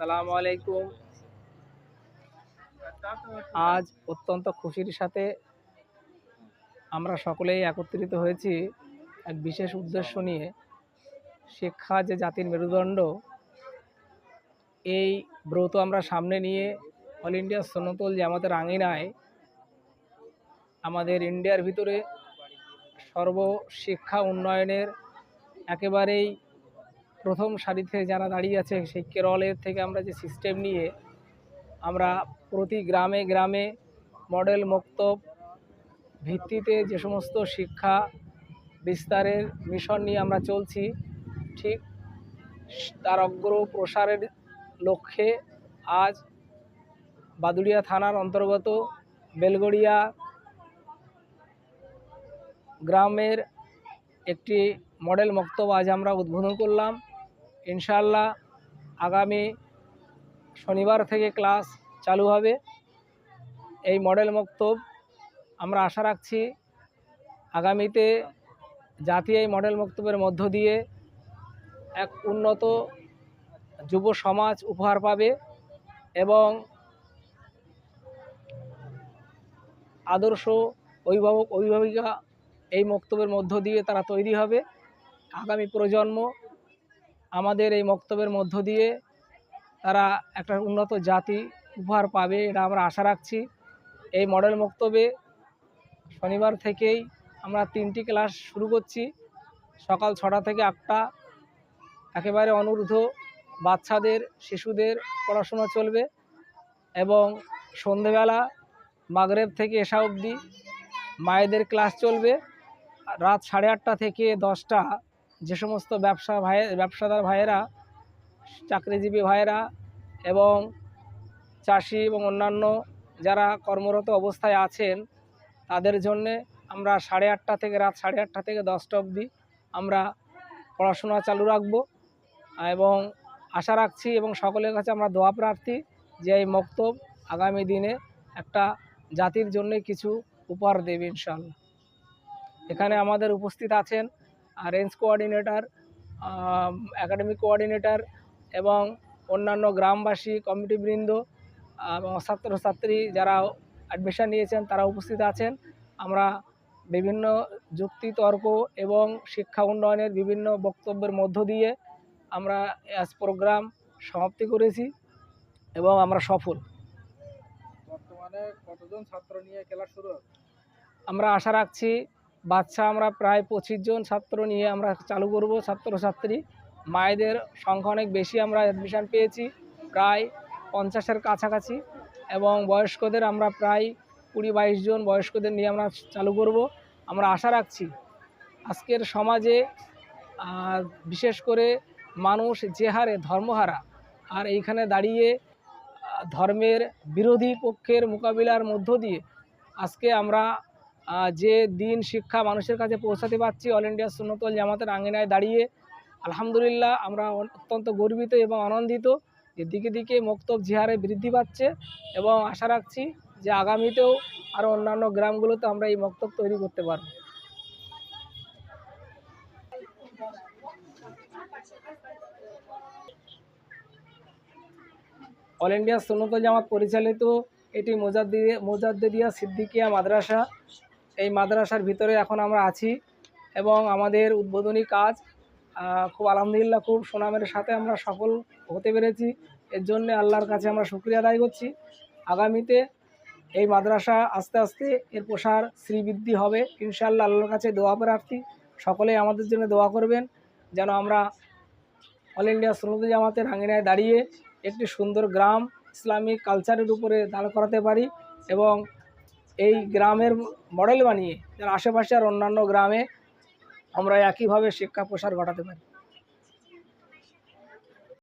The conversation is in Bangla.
আসসালামু আলাইকুম। আজ অত্যন্ত খুশির সাথে আমরা সকলেই একত্রিত হয়েছি এক বিশেষ উদ্দেশ্য নিয়ে। শিক্ষা যে জাতির মেরুদণ্ড, এই ব্রত আমরা সামনে নিয়ে অল ইন্ডিয়া সন্ন্যতল যে আমাদের আঙিনায়, আমাদের ইন্ডিয়ার ভিতরে সর্বশিক্ষা উন্নয়নের একেবারেই প্রথম সারিতে যারা দাঁড়িয়ে আছে, সেই কেরলের থেকে আমরা যে সিস্টেম নিয়ে আমরা প্রতি গ্রামে গ্রামে মডেল মক্তব ভিত্তিতে যে সমস্ত শিক্ষা বিস্তারের মিশন নিয়ে আমরা চলছি, ঠিক তার অগ্র প্রসারের লক্ষ্যে আজ বাদুড়িয়া থানার অন্তর্গত বেলগড়িয়া গ্রামের একটি মডেল মক্তব আজ আমরা উদ্বোধন করলাম। ইনশাআল্লাহ আগামী শনিবার থেকে ক্লাস চালু হবে। এই মডেল মক্তব আমরা আশা রাখছি আগামীতে জাতীয় এই মডেল মক্তবের মধ্য দিয়ে এক উন্নত যুব সমাজ উপহার পাবে এবং আদর্শ অভিভাবক অভিভাবিকা এই মক্তবের মধ্য দিয়ে তারা তৈরি হবে। আগামী প্রজন্ম আমাদের এই মক্তবের মধ্য দিয়ে তারা একটা উন্নত জাতি উপহার পাবে, এটা আমরা আশা রাখছি। এই মডেল মক্তবে শনিবার থেকেই আমরা তিনটি ক্লাস শুরু করছি। সকাল ছটা থেকে আটটা। একেবারে অনূর্ধ্ব বাচ্চাদের, শিশুদের পড়াশোনা চলবে এবং সন্ধেবেলা, মাগরেব থেকে এসা অবধি মায়েদের ক্লাস চলবে। রাত সাড়ে আটটা থেকে দশটা যে সমস্ত ব্যবসা ভাই, ব্যবসাদার ভাইয়েরা, চাকরিজীবী ভাইয়েরা এবং চাষি এবং অন্যান্য যারা কর্মরত অবস্থায় আছেন, তাদের জন্যে আমরা সাড়ে আটটা থেকে রাত সাড়ে আটটা থেকে দশটা অবধি আমরা পড়াশোনা চালু রাখব এবং আশা রাখছি এবং সকলের কাছে আমরা দোয়া প্রার্থী যে এই মক্তব আগামী দিনে একটা জাতির জন্য কিছু উপহার দেবে ইনশাল্লাহ এখানে আমাদের উপস্থিত আছেন রেঞ্জ কোঅর্ডিনেটর একাডেমিক কোঅর্ডিনেটর এবং অন্যান্য গ্রামবাসী কমিটিবৃন্দ এবং ছাত্রছাত্রী যারা অ্যাডমিশান নিয়েছেন তারা উপস্থিত আছেন আমরা বিভিন্ন যুক্তি তর্ক এবং শিক্ষা উন্নয়নের বিভিন্ন বক্তব্যের মধ্য দিয়ে আমরা আজ প্রোগ্রাম সমাপ্তি করেছি এবং আমরা সফল বর্তমানে কতজন ছাত্র নিয়ে ক্লাস শুরু? আমরা আশা রাখছি বাচ্চা আমরা প্রায় পঁচিশ জন ছাত্র নিয়ে আমরা চালু করব, ছাত্রছাত্রী। মায়েদের সংখ্যা অনেক বেশি, আমরা অ্যাডমিশান পেয়েছি প্রায় পঞ্চাশের কাছাকাছি এবং বয়স্কদের আমরা প্রায় কুড়ি বাইশ জন বয়স্কদের নিয়ে আমরা চালু করব। আমরা আশা রাখছি আজকের সমাজে বিশেষ করে মানুষ যে হারে ধর্মহারা আর এইখানে দাঁড়িয়ে ধর্মের বিরোধী পক্ষের মোকাবিলার মধ্য দিয়ে আজকে আমরা যে দিন শিক্ষা মানুষের কাছে পৌঁছাতে পারছি অল ইন্ডিয়া সুন্নতল জামাতের আঙ্গিনায় দাঁড়িয়ে, আলহামদুলিল্লাহ আমরা অত্যন্ত গর্বিত এবং আনন্দিত যে দিকে দিকে মক্তব জিহারে বৃদ্ধি পাচ্ছে এবং আশা রাখছি যে আগামীতেও আরও অন্যান্য গ্রামগুলোতে আমরা এই মক্তব তৈরি করতে পারব। অল ইন্ডিয়া সুন্নতল জামাত পরিচালিত এটি মোজাদ্দিয়া মোজাদ্দিয়া সিদ্দিকিয়া মাদ্রাসা। এই মাদ্রাসার ভিতরে এখন আমরা আছি এবং আমাদের উদ্বোধনী কাজ খুব আলহামদুলিল্লাহ খুব সুনামের সাথে আমরা সফল হতে পেরেছি। এর জন্য আল্লাহর কাছে আমরা শুক্রিয়া আদায় করছি। আগামীতে এই মাদ্রাসা আস্তে আস্তে এর প্রসার শ্রীবৃদ্ধি হবে। ইনশাআল্লাহ আল্লাহর কাছে দোয়া প্রার্থী। সকলেই আমাদের জন্য দোয়া করবেন যেন আমরা অল ইন্ডিয়া সুন্নত জামাতের আঙিনায় দাঁড়িয়ে একটি সুন্দর গ্রাম ইসলামিক কালচারের উপরে দাঁড় করাতে পারি এবং এই গ্রামের মডেল বানিয়ে তার আশেপাশে আর অন্যান্য গ্রামে আমরা একইভাবে শিক্ষা প্রসার ঘটাতে পারি।